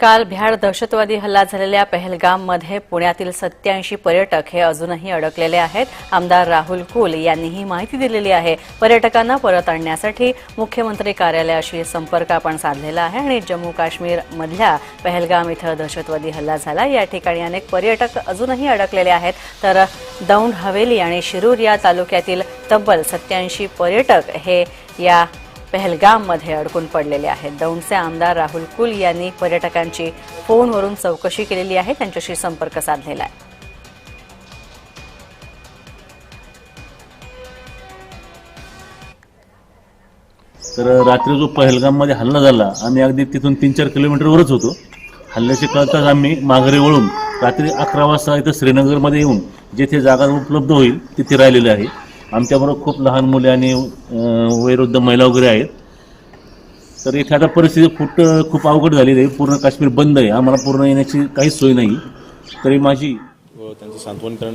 काल भ्याड दहशतवादी हल्ला झालेल्या पहलगाममध्ये पुण्यातील सत्याऐंशी पर्यटक हे अजूनही अडकलेले आहेत. आमदार राहुल कुल यांनी ही माहिती दिलेली आहे. पर्यटकांना परत आणण्यासाठी मुख्यमंत्री कार्यालयाशी संपर्क आपण साधलेला आहे आणि जम्मू काश्मीर मधल्या पहलगाम इथं दहशतवादी हल्ला झाला. या ठिकाणी अनेक पर्यटक अजूनही अडकलेले आहेत. तर दौंड हवेली आणि शिरूर या तालुक्यातील तब्बल सत्याऐंशी पर्यटक हे या पहलगाममध्ये अडकून पडलेले आहेत. दौंडचे आमदार राहुल कुल यांनी पर्यटकांची फोनवरून चौकशी केलेली आहे. त्यांच्याशी संपर्क साधलेला आहे. तर रात्री जो पहलगाममध्ये हल्ला झाला आम्ही अगदी तिथून तीन चार किलोमीटरवरच होतो. हल्ल्याचे कळताच आम्ही माघारी वळून रात्री अकरा वाजता इथं श्रीनगरमध्ये येऊन जेथे जागा उपलब्ध होईल तिथे राहिलेले आहे. आमच्याबरोबर खूप लहान मुले आणि वयोवृद्ध महिला वगैरे आहेत. तर इथे आता परिस्थिती खूप खूप अवघड झालेली आहे. पूर्ण काश्मीर बंद आहे. आम्हाला पूर्ण येण्याची काहीच सोय नाही. तरी माझी हो, त्यांचं सांत्वन करणं